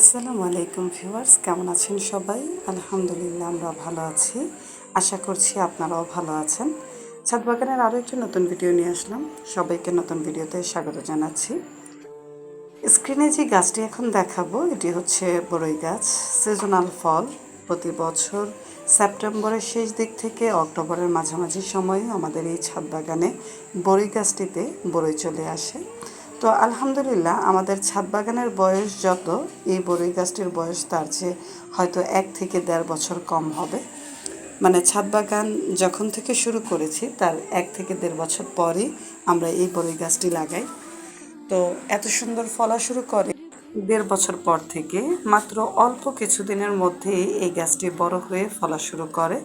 আসসালামু আলাইকুম ভিউয়ার্স, কেমন আছেন সবাই? আলহামদুলিল্লাহ, আমরা ভালো আছি। আশা করছি আপনারাও ভালো আছেন। ছাদ বাগানের আরও একটি নতুন ভিডিও নিয়ে আসলাম। সবাইকে নতুন ভিডিওতে স্বাগত জানাচ্ছি। স্ক্রিনে যে গাছটি এখন দেখাবো, এটি হচ্ছে বড়ই গাছ, সিজনাল ফল। প্রতি বছর সেপ্টেম্বরের শেষ দিক থেকে অক্টোবরের মাঝামাঝি সময়ে আমাদের এই ছাদ বাগানে বড়ই গাছটিতে বড়ই চলে আসে। তো আলহামদুলিল্লাহ, আমাদের ছাদ বাগানের বয়স যত, এই বরই গাছটির বয়স তার চেয়ে হয়তো এক থেকে দেড় বছর কম হবে। মানে ছাদ বাগান যখন থেকে শুরু করেছি, তার এক থেকে দেড় বছর পরই আমরা এই বরই গাছটি লাগাই। তো এত সুন্দর ফলা শুরু করে দেড় বছর পর থেকে মাত্র অল্প কিছুদিনের মধ্যেই এই গাছটি বড় হয়ে ফলা শুরু করে।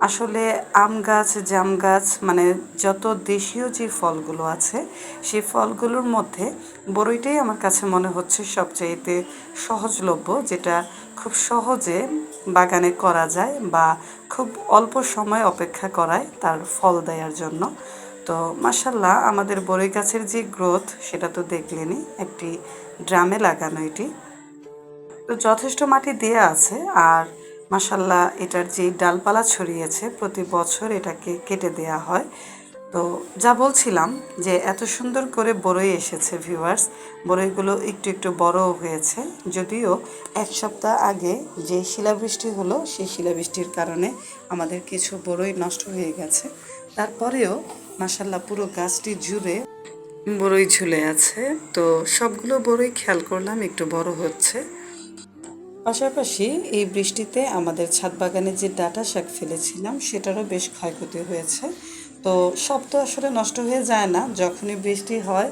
আসলে আম গাছ, জাম গাছ মানে যত দেশীয় যে ফলগুলো আছে, সেই ফলগুলোর মধ্যে বড়ইটাই আমার কাছে মনে হচ্ছে সবচাইতে সহজলভ্য, যেটা খুব সহজে বাগানে করা যায় বা খুব অল্প সময় অপেক্ষা করায় তার ফল দেওয়ার জন্য। তো মাসাল্লাহ আমাদের বড়ই গাছের যে গ্রোথ, সেটা তো দেখলেনই, একটি ড্রামে লাগানো এটি। তো যথেষ্ট মাটি দেয়া আছে, আর মাসাল্লাহ এটার যে ডালপালা ছড়িয়েছে, প্রতি বছর এটাকে কেটে দেয়া হয়। তো যা বলছিলাম যে এত সুন্দর করে বড়ই এসেছে ভিউয়ার্স বড়ইগুলো একটু একটু বড়ও হয়েছে। যদিও এক সপ্তাহ আগে যে শিলাবৃষ্টি হলো, সেই শিলাবৃষ্টির কারণে আমাদের কিছু বড়ই নষ্ট হয়ে গেছে। তারপরেও মাসাল্লাহ পুরো গাছটি জুড়ে বড়ই ঝুলে আছে। তো সবগুলো বড়ই খেয়াল করলাম, একটু বড় হচ্ছে। পাশাপাশি এই বৃষ্টিতে আমাদের ছাদ বাগানে যে ডাটা শাক ফেলেছিলাম, সেটারও বেশ ক্ষয়ক্ষতি হয়েছে। তো সব তো আসলে নষ্ট হয়ে যায় না। যখনই বৃষ্টি হয়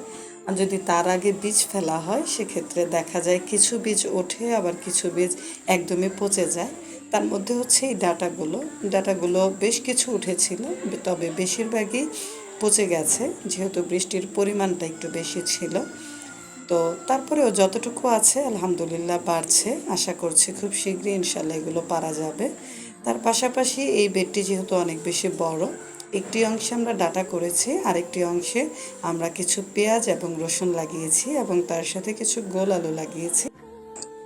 যদি তার আগে বীজ ফেলা হয়, সেক্ষেত্রে দেখা যায় কিছু বীজ ওঠে, আবার কিছু বীজ একদমই পচে যায়। তার মধ্যে হচ্ছে এই ডাটাগুলো। ডাটাগুলো বেশ কিছু উঠেছিল, তবে বেশিরভাগই পচে গেছে, যেহেতু বৃষ্টির পরিমাণটা একটু বেশি ছিল। তো তারপরেও যতটুকু আছে, আলহামদুলিল্লাহ বাড়ছে। আশা করছি খুব শীঘ্রই ইনশাল্লাহ এগুলো পারা যাবে। তার পাশাপাশি এই বেডটি যেহেতু অনেক বেশি বড়, একটি অংশে আমরা ডাটা করেছি, আরেকটি অংশে আমরা কিছু পেঁয়াজ এবং রসুন লাগিয়েছি এবং তার সাথে কিছু গোল আলু লাগিয়েছি।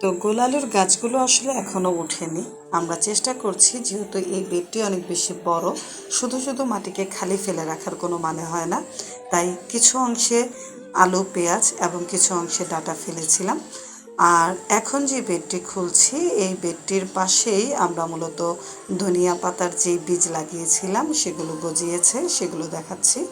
তো গোল আলুর গাছগুলো আসলে এখনও ওঠেনি। আমরা চেষ্টা করছি, যেহেতু এই বেডটি অনেক বেশি বড়, শুধু শুধু মাটিকে খালি ফেলে রাখার কোনো মানে হয় না। তাই কিছু অংশে আলু, পেঁয়াজ এবং কিছু অংশে ডাটা ফেলেছিলাম। আর এখন যে বেডটি খুলছি, এই বেডটির পাশেই আমরা মূলত ধনিয়া পাতার যে বীজ লাগিয়েছিলাম, সেগুলো গজিয়েছে, সেগুলো দেখাচ্ছি।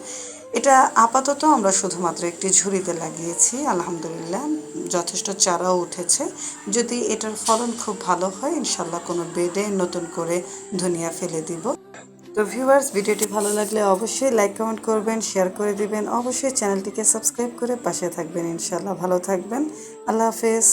এটা আপাতত আমরা শুধুমাত্র একটি ঝুড়িতে লাগিয়েছি, আলহামদুলিল্লাহ। যথেষ্ট চারাও উঠেছে। যদি এটার ফলন খুব ভালো হয়, ইনশাল্লাহ কোনো বেডে নতুন করে ধনিয়া ফেলে দিব। তো ভিউয়ার্স ভিডিওটি ভালো লাগলে অবশ্যই লাইক কমেন্ট করবেন শেয়ার করে দিবেন। অবশ্যই চ্যানেলটিকে সাবস্ক্রাইব করে পাশে থাকবেন ইনশাল্লাহ ভালো থাকবেন। আল্লাহ হাফেজ।